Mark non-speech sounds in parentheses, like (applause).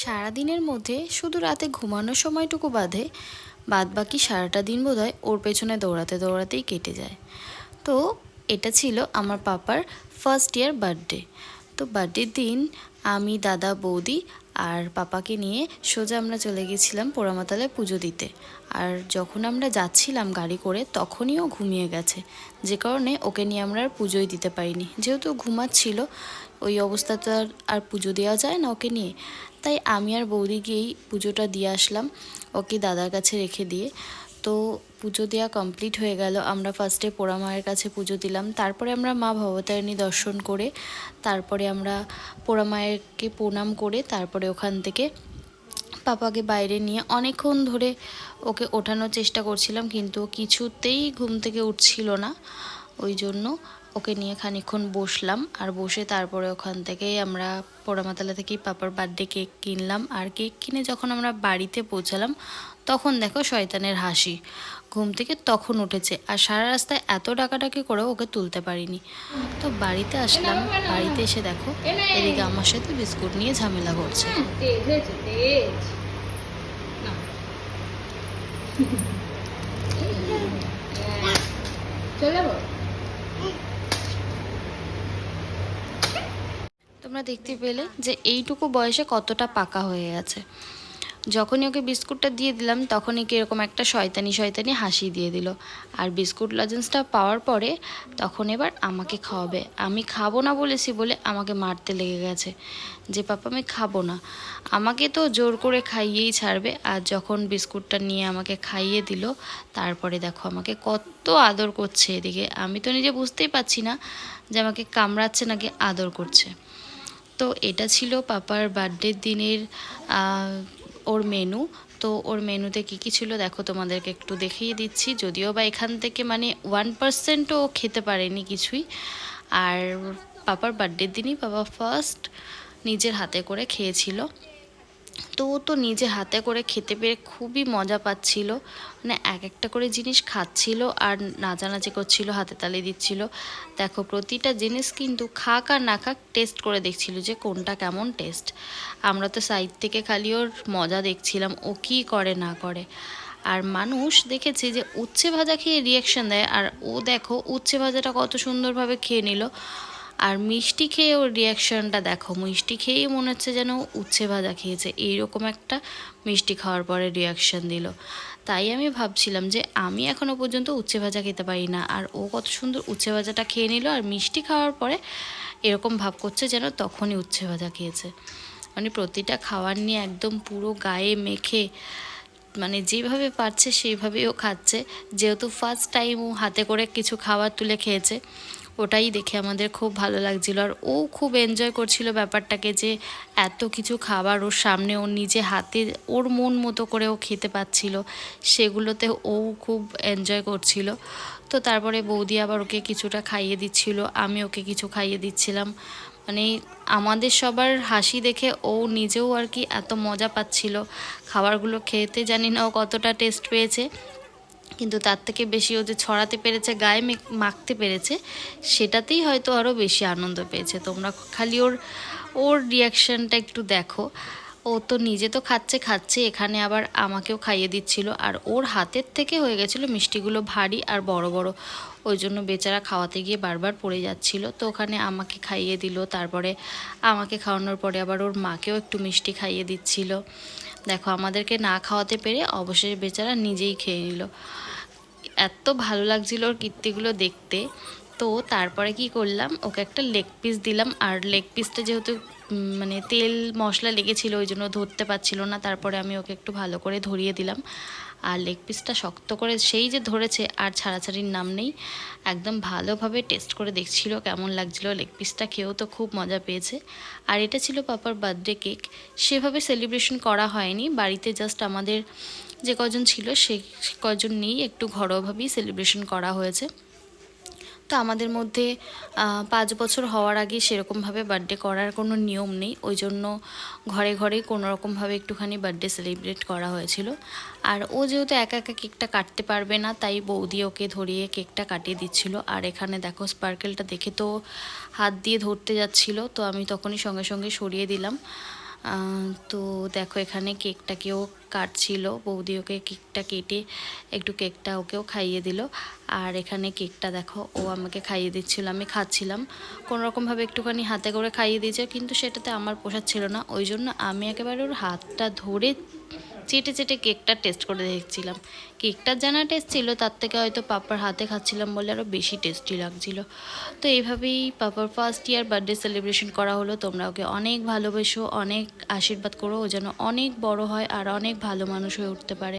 সারাদিনের মধ্যে শুধু রাতে ঘুমানোর সময়টুকু বাদে বাদ বাকি সারাটা দিন বোধহয় ওর পেছনে দৌড়াতে দৌড়াতেই কেটে যায়। তো এটা ছিল আমার পাপার ফার্স্ট ইয়ার বার্থডে তো বার্থডের দিন আমি দাদা, বৌদি আর পাপাকে নিয়ে সোজা আমরা চলে গেছিলাম পোড়ামাতালে পুজো দিতে। আর যখন আমরা যাচ্ছিলাম গাড়ি করে, তখনই ও ঘুমিয়ে গেছে। যে কারণে ওকে নিয়ে আমরা আর পুজোই দিতে পারিনি। যেহেতু ঘুমাচ্ছিল, ওই অবস্থাতে আর আর পুজো দেওয়া যায় না ওকে নিয়ে। তাই আমি আর বৌদি গিয়েই পুজোটা দিয়ে আসলাম ওকে দাদার কাছে রেখে দিয়ে। তো পুজো দেওয়া কমপ্লিট হয়ে গেল। আমরা ফার্স্টে পোড়া মায়ের কাছে পুজো দিলাম। তারপরে আমরা মা ভবতারিণী দর্শন করে, তারপরে আমরা পোড়া মায়েরকে প্রণাম করে, তারপরে ওখান থেকে পাপাকে বাইরে নিয়ে অনেকক্ষণ ধরে ওকে ওঠানোর চেষ্টা করছিলাম, কিন্তু কিছুতেই ঘুম থেকে উঠছিল না। ওই জন্য ওকে নিয়ে খানিকক্ষণ বসলাম আর বসে তারপরে ওখান থেকেই আমরা পোড়ামাতলা থেকেই পাপার বার্থডে কেক কিনলাম। আর কেক কিনে যখন আমরা বাড়িতে পৌঁছালাম তখন দেখো শয়তানের হাসি। ঘুম থেকে তখন উঠেছে আর সারা রাস্তায় এত ডাকাডাকি করেও ওকে তুলতে পারিনি। তো বাড়িতে আসলাম বাড়িতে এসে দেখো এদিকে আমার সাথে বিস্কুট নিয়ে ঝামেলা করছে। (laughs) চলে তোমরা দেখতে পেলে যে এইটুকু বয়সে কতটা পাকা হয়ে গেছে যখনই ওকে বিস্কুটটা দিয়ে দিলাম, তখনই কীরকম একটা শয়তানি শয়তানি হাসি দিয়ে দিল। আর বিস্কুট লজেন্সটা পাওয়ার পরে তখন এবার আমাকে খাওয়াবে। আমি খাব না বলেছি বলে আমাকে মারতে লেগে গেছে। যে পাপা, আমি খাব না। আমাকে তো জোর করে খাইয়েই ছাড়বে। আর যখন বিস্কুটটা নিয়ে আমাকে খাইয়ে দিল, তারপরে দেখো আমাকে কত আদর করছে এদিকে। আমি তো নিজে বুঝতেই পারছি না যে আমাকে কামড়াচ্ছে নাকি আদর করছে। তো এটা ছিল পাপার বার্থডের দিনের ওর মেনু তো ওর মেনুতে কি কি ছিল দেখো তোমাদেরকে একটু দেখিয়ে দিচ্ছি। যদিও বা এখান থেকে মানে ওয়ান পার্সেন্টও খেতে পারেনি কিছুই। আর পাপার বার্থডের দিনই বাবা ফার্স্ট নিজের হাতে করে খেয়েছিল। তো ও তো নিজে হাতে করে খেতে পেরে খুবই মজা পাচ্ছিল। মানে এক একটা করে জিনিস খাচ্ছিল আর নাচানাচি করছিল, হাতে তালি দিচ্ছিল। দেখো, প্রতিটা জিনিস কিন্তু খাক আর না খাক টেস্ট করে দেখছিল যে কোনটা কেমন টেস্ট আমরা তো সাইড থেকে খালি ওর মজা দেখছিলাম, ও কী করে না করে। আর মানুষ দেখেছি যে উচ্ছে ভাজা খেয়ে রিয়াকশন দেয়। আর ও দেখো, উচ্ছে ভাজাটা কত সুন্দরভাবে খেয়ে নিল। আর মিষ্টি খেয়ে ওর রিয়াকশনটা দেখো, মিষ্টি খেয়েই মনে হচ্ছে যেন উচ্ছে ভাজা খেয়েছে। এইরকম একটা মিষ্টি খাওয়ার পরে রিয়াকশন দিল। তাই আমি ভাবছিলাম যে আমি এখনও পর্যন্ত উচ্ছে ভাজা খেতে পারি না, আর ও কত সুন্দর উচ্ছে ভাজাটা খেয়ে নিল আর মিষ্টি খাওয়ার পরে এরকম ভাব করছে যেন তখনই উচ্ছে ভাজা খেয়েছে। মানে প্রতিটা খাবার নিয়ে একদম পুরো গায়ে মেখে মানে যেভাবে পারছে সেইভাবেই ও খাচ্ছে। যেহেতু ফার্স্ট টাইম ও হাতে করে কিছু খাবার তুলে খেয়েছে ওটাই দেখে আমাদের খুব ভালো লাগছিল। আর ও খুব এনজয় করছিল ব্যাপারটাকে যে এত কিছু খাবার ওর সামনে ও নিজে হাতে ওর মন মতো করে ও খেতে পাচ্ছিল, সেগুলোতে ও খুব এনজয় করছিল। তো তারপরে বৌদি আবার ওকে কিছুটা খাইয়ে দিচ্ছিল, আমি ওকে কিছু খাইয়ে দিচ্ছিলাম। মানে আমাদের সবার হাসি দেখে ও নিজেও আর কি এত মজা পাচ্ছিল। খাবারগুলো খেতে জানি না ও কতটা টেস্ট পেয়েছে। কিন্তু তার থেকে বেশি ও যে ছড়াতে পেরেছে, গায়ে মেখ- মাখতে পেরেছে, সেটাতেই হয়তো আরও বেশি আনন্দ পেয়েছে। তোমরা খালি ওর ওর রিয়াকশানটা একটু দেখো। ও তো নিজে তো খাচ্ছে খাচ্ছে, এখানে আবার আমাকেও খাইয়ে দিচ্ছিল। আর ওর হাতের থেকে হয়ে গেছিল মিষ্টিগুলো ভারী আর বড় বড়। ওই জন্য বেচারা খাওয়াতে গিয়ে বারবার পড়ে যাচ্ছিল। তো ওখানে আমাকে খাইয়ে দিল। তারপরে আমাকে খাওয়ানোর পরে আবার ওর মাকেও একটু মিষ্টি খাইয়ে দিচ্ছিল। দেখো, আমাদেরকে না খাওয়াতে পেরে অবশেষে বেচারা নিজেই খেয়ে নিল। এত ভালো লাগছিল ওর কীর্তিগুলো দেখতে। তো তারপরে কি করলাম? ওকে একটা লেগ পিস দিলাম। আর লেগ পিসটা যেহেতু মানে তেল, মশলা লেগেছিল, ওই জন্য ধরতে পারছিল না। তারপরে আমি ওকে একটু ভালো করে ধরিয়ে দিলাম। আর লেগ পিসটা শক্ত করে, সেই যে ধরেছে, আর ছাড়াছাড়ির নাম নেই। একদম ভালোভাবে টেস্ট করে দেখছিল কেমন লাগছিল। লেগ পিসটা খেয়েও তো খুব মজা পেয়েছে। আর এটা ছিল পাপার বার্থডে কেক সেভাবে সেলিব্রেশন করা হয়নি। বাড়িতে জাস্ট আমাদের যে কজন ছিল, সে কজন নিয়েই একটু ঘরোয়াভাবেই সেলিব্রেশন করা হয়েছে। তো আমাদের মধ্যে পাঁচ বছর হওয়ার আগে সেরকমভাবে বার্থডে করার কোনো নিয়ম নেই। ওই জন্য ঘরে ঘরে কোনো রকমভাবে একটুখানি বার্থডে সেলিব্রেট করা হয়েছিল। আর ও যেহেতু একা একা কেকটা কাটতে পারবে না, তাই বৌদি ওকে ধরিয়ে কেকটা কাটিয়ে দিচ্ছিল। আর এখানে দেখো স্পার্কেলটা দেখে তো হাত দিয়ে ধরতে যাচ্ছিল, তো আমি তখনই সঙ্গে সঙ্গে সরিয়ে দিলাম। তো দেখো, এখানে কেকটাকেও কাটছিল। বৌদি ওকে কেকটা কেটে একটু কেকটা ওকেও খাইয়ে দিল। আর এখানে কেকটা দেখো, ও আমাকে খাইয়ে দিচ্ছিল, আমি খাচ্ছিলাম। রকমভাবে একটুখানি হাতে করে খাইয়ে দিয়েছে, কিন্তু সেটাতে আমার পোষাচ্ছিল না। ওই জন্য আমি একেবারে ওর হাতটা ধরে চেটে চেটে কেকটা টেস্ট করে দেখছিলাম। কেকটার জানা টেস্ট ছিল, তার থেকে হয়তো পাপার হাতে খাচ্ছিলাম বলে আরও বেশি টেস্টি লাগছিল। তো এইভাবেই পাপার ফার্স্ট ইয়ার বার্থডে সেলিব্রেশন করা হলো। তোমরা ওকে অনেক ভালোবেসো, অনেক আশীর্বাদ করো, ও যেন অনেক বড় হয় আর অনেক ভালো মানুষ হয়ে উঠতে পারে।